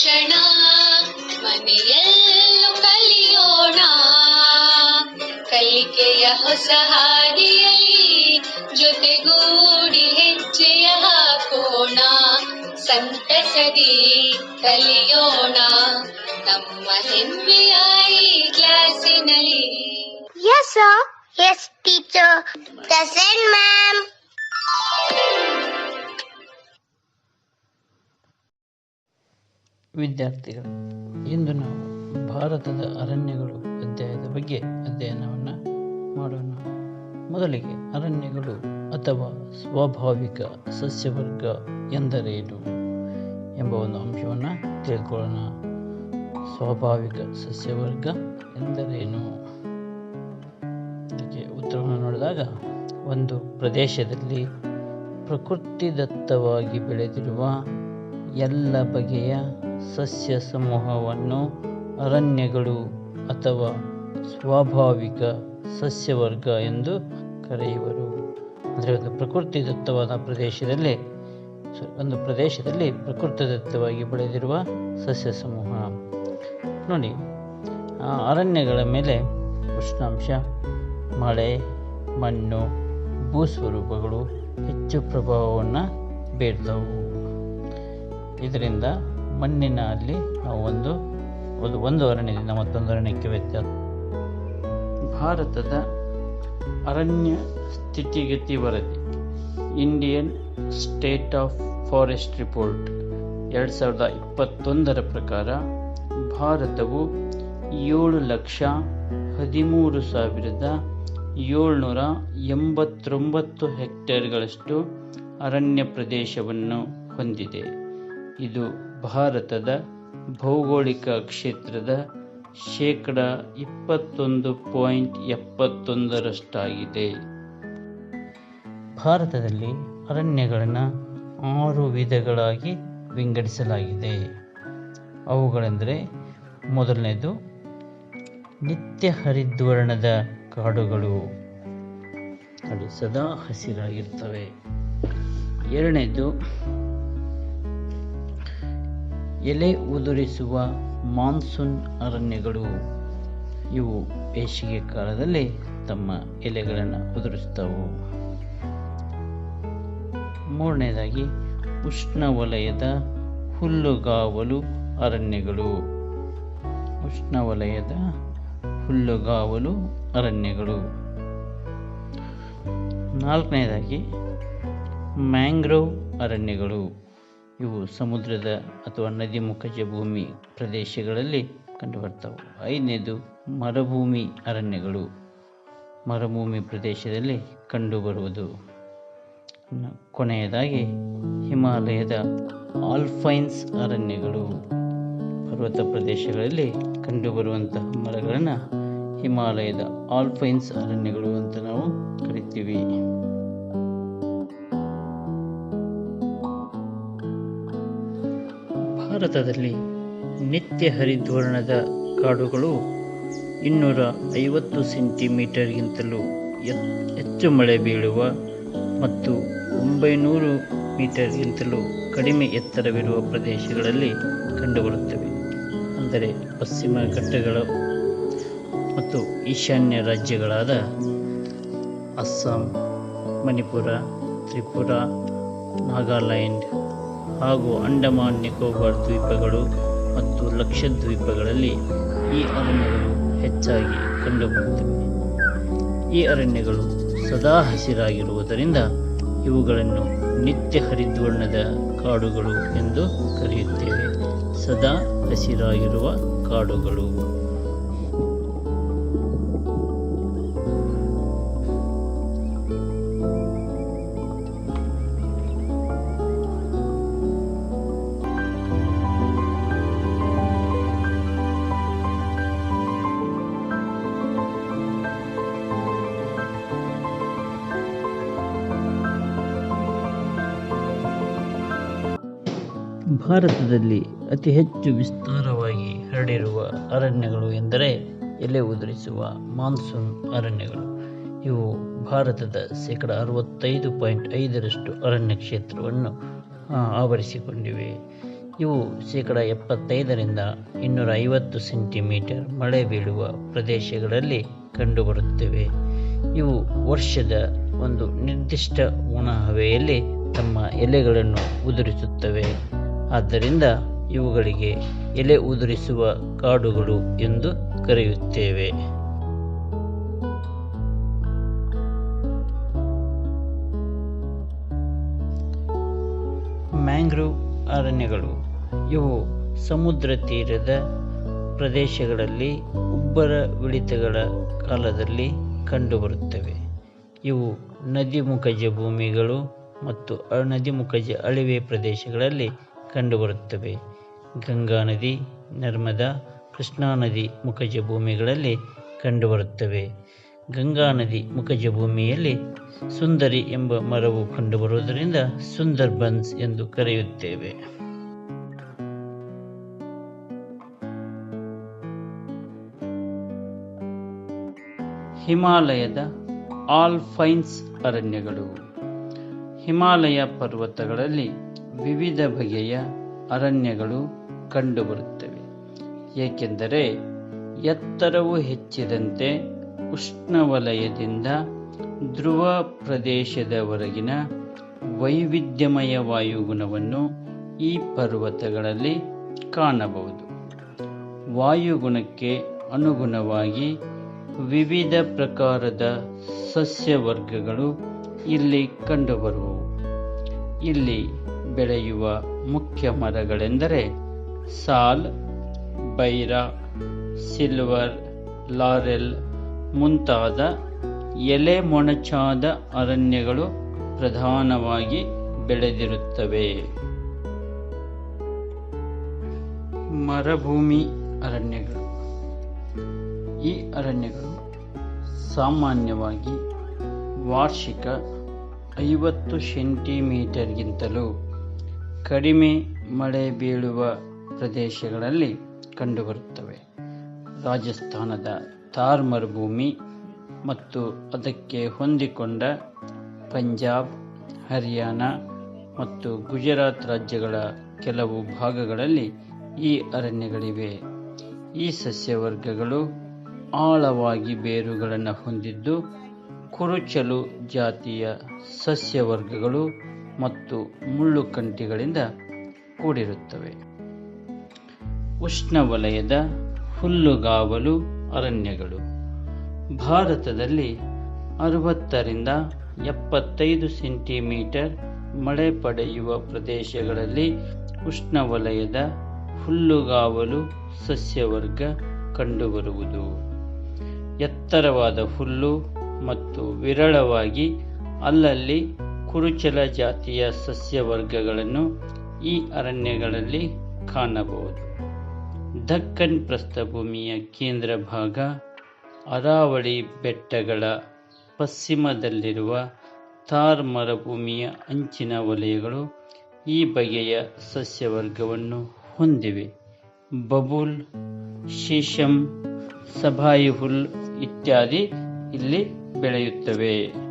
ಶಿಕ್ಷಣ ಮನೆಯಲ್ಲೂ ಕಲಿಯೋಣ ಕಲಿಕೆಯ ಹೊಸ ಹಾದಿಯಲ್ಲಿ ಜೊತೆಗೂಡಿ ಹೆಜ್ಜೆಯ ಹಾಕೋಣ ಸಂತಸದಿ ಕಲಿಯೋಣ ನಮ್ಮ ಹೆಮ್ಮೆಯ ಈ ಕ್ಲಾಸಿನಲ್ಲಿ Yes, sir. Yes, teacher. Present, ವಿದ್ಯಾರ್ಥಿಗಳು. ಇಂದು ನಾವು ಭಾರತದ ಅರಣ್ಯಗಳು ಅಧ್ಯಾಯದ ಬಗ್ಗೆ ಅಧ್ಯಯನವನ್ನು ಮಾಡೋಣ. ಮೊದಲಿಗೆ ಅರಣ್ಯಗಳು ಅಥವಾ ಸ್ವಾಭಾವಿಕ ಸಸ್ಯವರ್ಗ ಎಂದರೇನು ಎಂಬ ಒಂದು ಅಂಶವನ್ನು ತಿಳ್ಕೊಳ್ಳೋಣ. ಸ್ವಾಭಾವಿಕ ಸಸ್ಯವರ್ಗ ಎಂದರೇನು ಇದಕ್ಕೆ ಉತ್ತರವನ್ನು ನೋಡಿದಾಗ, ಒಂದು ಪ್ರದೇಶದಲ್ಲಿ ಪ್ರಕೃತಿದತ್ತವಾಗಿ ಬೆಳೆದಿರುವ ಎಲ್ಲ ಬಗೆಯ ಸಸ್ಯ ಸಮೂಹವನ್ನು ಅರಣ್ಯಗಳು ಅಥವಾ ಸ್ವಾಭಾವಿಕ ಸಸ್ಯವರ್ಗ ಎಂದು ಕರೆಯುವರು. ಅಂದರೆ ಒಂದು ಪ್ರಕೃತಿದತ್ತವಾದ ಪ್ರದೇಶದಲ್ಲಿ ಒಂದು ಪ್ರದೇಶದಲ್ಲಿ ಪ್ರಕೃತಿದತ್ತವಾಗಿ ಬೆಳೆದಿರುವ ಸಸ್ಯ ಸಮೂಹ. ನೋಡಿ ಅರಣ್ಯಗಳ ಮೇಲೆ ಉಷ್ಣಾಂಶ, ಮಳೆ, ಮಣ್ಣು, ಭೂಸ್ವರೂಪಗಳು ಹೆಚ್ಚು ಪ್ರಭಾವವನ್ನು ಬೀರ್ತವು ಇದರಿಂದ ಮಣ್ಣಿನ ಅಲ್ಲಿ ನಾವು ಒಂದು ಒಂದು ಒಂದು ಅರಣ್ಯದಿಂದ ಮತ್ತೊಂದು ಅರಣ್ಯಕ್ಕೆ ವ್ಯತ್ಯಾಸ. ಭಾರತದ ಅರಣ್ಯ ಸ್ಥಿತಿಗತಿ ವರದಿ Indian state of forest report ಎರಡು ಸಾವಿರದ ಇಪ್ಪತ್ತೊಂದರ ಪ್ರಕಾರ ಭಾರತವು ಏಳು ಲಕ್ಷ ಹದಿಮೂರು ಸಾವಿರದ ಏಳ್ನೂರ ಎಂಬತ್ತೊಂಬತ್ತು ಹೆಕ್ಟೇರ್ಗಳಷ್ಟು ಅರಣ್ಯ ಪ್ರದೇಶವನ್ನು ಹೊಂದಿದೆ. ಇದು ಭಾರತದ ಭೌಗೋಳಿಕ ಕ್ಷೇತ್ರದ ಶೇಕಡ ಇಪ್ಪತ್ತೊಂದು ಪಾಯಿಂಟ್ ಎಪ್ಪತ್ತೊಂದರಷ್ಟಾಗಿದೆ. ಭಾರತದಲ್ಲಿ ಅರಣ್ಯಗಳನ್ನು ಆರು ವಿಧಗಳಾಗಿ ವಿಂಗಡಿಸಲಾಗಿದೆ. ಅವುಗಳೆಂದರೆ ಮೊದಲನೇದು ನಿತ್ಯ ಹರಿದ್ವರ್ಣದ ಕಾಡುಗಳು. ಅದು ಸದಾ ಹಸಿರಾಗಿರ್ತವೆ. ಎರಡನೇದು ಎಲೆ ಉದುರಿಸುವ ಮಾನ್ಸೂನ್ ಅರಣ್ಯಗಳು. ಇವು ಬೇಸಿಗೆ ಕಾಲದಲ್ಲಿ ತಮ್ಮ ಎಲೆಗಳನ್ನು ಉದುರಿಸ್ತವು. ಮೂರನೇದಾಗಿ ಉಷ್ಣವಲಯದ ಹುಲ್ಲುಗಾವಲು ಅರಣ್ಯಗಳು. ಉಷ್ಣವಲಯದ ಹುಲ್ಲುಗಾವಲು ಅರಣ್ಯಗಳು. ನಾಲ್ಕನೇದಾಗಿ, ಮ್ಯಾಂಗ್ರೋವ್ ಅರಣ್ಯಗಳು. ಇವು ಸಮುದ್ರದ ಅಥವಾ ನದಿ ಮುಖಜ ಭೂಮಿ ಪ್ರದೇಶಗಳಲ್ಲಿ ಕಂಡುಬರ್ತವೆ. ಐದನೇದು ಮರುಭೂಮಿ ಅರಣ್ಯಗಳು. ಮರುಭೂಮಿ ಪ್ರದೇಶದಲ್ಲಿ ಕಂಡುಬರುವುದು. ಕೊನೆಯದಾಗಿ ಹಿಮಾಲಯದ ಆಲ್ಫೈನ್ಸ್ ಅರಣ್ಯಗಳು. ಪರ್ವತ ಪ್ರದೇಶಗಳಲ್ಲಿ ಕಂಡುಬರುವಂತಹ ಮರಗಳನ್ನು ಹಿಮಾಲಯದ ಆಲ್ಫೈನ್ಸ್ ಅರಣ್ಯಗಳು ಅಂತ ನಾವು ಕರಿತೀವಿ. ಭಾರತದಲ್ಲಿ ನಿತ್ಯ ಹರಿದ್ವರ್ಣದ ಕಾಡುಗಳು ಇನ್ನೂರ ಐವತ್ತು ಸೆಂಟಿಮೀಟರ್ಗಿಂತಲೂ ಹೆಚ್ಚು ಮಳೆ ಬೀಳುವ ಮತ್ತು ಒಂಬೈನೂರು ಮೀಟರ್ಗಿಂತಲೂ ಕಡಿಮೆ ಎತ್ತರವಿರುವ ಪ್ರದೇಶಗಳಲ್ಲಿ ಕಂಡುಬರುತ್ತವೆ. ಅಂದರೆ ಪಶ್ಚಿಮ ಘಟ್ಟಗಳು ಮತ್ತು ಈಶಾನ್ಯ ರಾಜ್ಯಗಳಾದ ಅಸ್ಸಾಂ, ಮಣಿಪುರ, ತ್ರಿಪುರ, ನಾಗಾಲ್ಯಾಂಡ್ ಹಾಗೂ ಅಂಡಮಾನ್, ನಿಕೋಬಾರ್ ದ್ವೀಪಗಳು ಮತ್ತು ಲಕ್ಷದ್ವೀಪಗಳಲ್ಲಿ ಈ ಅರಣ್ಯಗಳು ಹೆಚ್ಚಾಗಿ ಕಂಡುಬರುತ್ತವೆ. ಈ ಅರಣ್ಯಗಳು ಸದಾ ಹಸಿರಾಗಿರುವುದರಿಂದ ಇವುಗಳನ್ನು ನಿತ್ಯ ಹರಿದ್ವರ್ಣದ ಕಾಡುಗಳು ಎಂದು ಕರೆಯುತ್ತೇವೆ. ಸದಾ ಹಸಿರಾಗಿರುವ ಕಾಡುಗಳು. ಭಾರತದಲ್ಲಿ ಅತಿ ಹೆಚ್ಚು ವಿಸ್ತಾರವಾಗಿ ಹರಡಿರುವ ಅರಣ್ಯಗಳು ಎಂದರೆ ಎಲೆ ಉದುರಿಸುವ ಮಾನ್ಸೂನ್ ಅರಣ್ಯಗಳು. ಇವು ಭಾರತದ ಶೇಕಡ ಅರವತ್ತೈದು ಪಾಯಿಂಟ್ ಐದರಷ್ಟು ಅರಣ್ಯ ಕ್ಷೇತ್ರವನ್ನು ಆವರಿಸಿಕೊಂಡಿವೆ. ಇವು ಶೇಕಡ ಎಪ್ಪತ್ತೈದರಿಂದ ಇನ್ನೂರ ಐವತ್ತು ಸೆಂಟಿಮೀಟರ್ ಮಳೆ ಬೀಳುವ ಪ್ರದೇಶಗಳಲ್ಲಿ ಕಂಡುಬರುತ್ತವೆ. ಇವು ವರ್ಷದ ಒಂದು ನಿರ್ದಿಷ್ಟ ಒಣ ಹವೆಯಲ್ಲಿ ತಮ್ಮ ಎಲೆಗಳನ್ನು ಉದುರಿಸುತ್ತವೆ. ಆದ್ದರಿಂದ ಇವುಗಳಿಗೆ ಎಲೆ ಉದುರಿಸುವ ಕಾಡುಗಳು ಎಂದು ಕರೆಯುತ್ತೇವೆ. ಮ್ಯಾಂಗ್ರೋವ್ ಅರಣ್ಯಗಳು. ಇವು ಸಮುದ್ರ ತೀರದ ಪ್ರದೇಶಗಳಲ್ಲಿ ಉಬ್ಬರವಿಳಿತಗಳ ಕಾಲದಲ್ಲಿ ಕಂಡುಬರುತ್ತವೆ. ಇವು ನದಿ ಮುಖಜ ಭೂಮಿಗಳು ಮತ್ತು ನದಿ ಮುಖಜ ಅಳಿವೆ ಪ್ರದೇಶಗಳಲ್ಲಿ ಕಂಡುಬರುತ್ತವೆ. ಗಂಗಾ ನದಿ, ನರ್ಮದಾ, ಕೃಷ್ಣಾ ನದಿ ಮುಖಜ ಭೂಮಿಗಳಲ್ಲಿ ಕಂಡುಬರುತ್ತವೆ. ಗಂಗಾ ನದಿ ಮುಖಜ ಭೂಮಿಯಲ್ಲಿ ಸುಂದರಿ ಎಂಬ ಮರವು ಕಂಡುಬರುವುದರಿಂದ ಸುಂದರ್ ಬನ್ಸ್ ಎಂದು ಕರೆಯುತ್ತೇವೆ. ಹಿಮಾಲಯದ ಆಲ್ಫೈನ್ಸ್ ಅರಣ್ಯಗಳು. ಹಿಮಾಲಯ ಪರ್ವತಗಳಲ್ಲಿ ವಿವಿಧ ಬಗೆಯ ಅರಣ್ಯಗಳು ಕಂಡುಬರುತ್ತವೆ. ಏಕೆಂದರೆ ಎತ್ತರವು ಹೆಚ್ಚಿದಂತೆ ಉಷ್ಣವಲಯದಿಂದ ಧ್ರುವ ಪ್ರದೇಶದವರೆಗಿನ ವೈವಿಧ್ಯಮಯ ವಾಯುಗುಣವನ್ನು ಈ ಪರ್ವತಗಳಲ್ಲಿ ಕಾಣಬಹುದು. ವಾಯುಗುಣಕ್ಕೆ ಅನುಗುಣವಾಗಿ ವಿವಿಧ ಪ್ರಕಾರದ ಸಸ್ಯವರ್ಗಗಳು ಇಲ್ಲಿ ಕಂಡುಬರುವವು. ಇಲ್ಲಿ ಬೆಳೆಯುವ ಮುಖ್ಯ ಮರಗಳೆಂದರೆ ಸಾಲ್, ಬೈರ, ಸಿಲ್ವರ್, ಲಾರೆಲ್ ಮುಂತಾದ ಎಲೆ ಮೊಣಚಾದ ಅರಣ್ಯಗಳು ಪ್ರಧಾನವಾಗಿ ಬೆಳೆದಿರುತ್ತವೆ. ಮರಭೂಮಿ ಅರಣ್ಯಗಳು. ಈ ಅರಣ್ಯಗಳು ಸಾಮಾನ್ಯವಾಗಿ ವಾರ್ಷಿಕ ಐವತ್ತು ಸೆಂಟಿಮೀಟರ್ಗಿಂತಲೂ ಕಡಿಮೆ ಮಳೆ ಬೀಳುವ ಪ್ರದೇಶಗಳಲ್ಲಿ ಕಂಡುಬರುತ್ತವೆ. ರಾಜಸ್ಥಾನದ ಥಾರ್ ಮರುಭೂಮಿ ಮತ್ತು ಅದಕ್ಕೆ ಹೊಂದಿಕೊಂಡ ಪಂಜಾಬ್, ಹರಿಯಾಣ ಮತ್ತು ಗುಜರಾತ್ ರಾಜ್ಯಗಳ ಕೆಲವು ಭಾಗಗಳಲ್ಲಿ ಈ ಅರಣ್ಯಗಳಿವೆ. ಈ ಸಸ್ಯವರ್ಗಗಳು ಆಳವಾಗಿ ಬೇರುಗಳನ್ನು ಹೊಂದಿದ್ದು ಕುರುಚಲು ಜಾತಿಯ ಸಸ್ಯವರ್ಗಗಳು ಮತ್ತು ಮುಳ್ಳುಕಂಟಿಗಳಿಂದ ಕೂಡಿರುತ್ತವೆ. ಉಷ್ಣವಲಯದ ಹುಲ್ಲುಗಾವಲು ಅರಣ್ಯಗಳು. ಭಾರತದಲ್ಲಿ ಅರವತ್ತರಿಂದ ಎಪ್ಪತ್ತೈದು ಸೆಂಟಿಮೀಟರ್ ಮಳೆ ಪಡೆಯುವ ಪ್ರದೇಶಗಳಲ್ಲಿ ಉಷ್ಣವಲಯದ ಹುಲ್ಲುಗಾವಲು ಸಸ್ಯವರ್ಗ ಕಂಡುಬರುವುದು. ಎತ್ತರವಾದ ಹುಲ್ಲು ಮತ್ತು ವಿರಳವಾಗಿ ಅಲ್ಲಲ್ಲಿ ಕುರುಚಲ ಜಾತಿಯ ಸಸ್ಯವರ್ಗಗಳನ್ನು ಈ ಅರಣ್ಯಗಳಲ್ಲಿ ಕಾಣಬಹುದು. ದಕ್ಕನ್ ಪ್ರಸ್ಥಭೂಮಿಯ ಕೇಂದ್ರ ಭಾಗ ಅರಾವಳಿ ಬೆಟ್ಟಗಳ ಪಶ್ಚಿಮದಲ್ಲಿರುವ ಥಾರ್ ಮರುಭೂಮಿಯ ಅಂಚಿನ ವಲಯಗಳು ಈ ಬಗೆಯ ಸಸ್ಯವರ್ಗವನ್ನು ಹೊಂದಿವೆ. ಬಬೂಲ್ ಶೀಶಂ ಸಭಾಯಿಹುಲ್ ಇತ್ಯಾದಿ ಇಲ್ಲಿ ಬೆಳೆಯುತ್ತವೆ.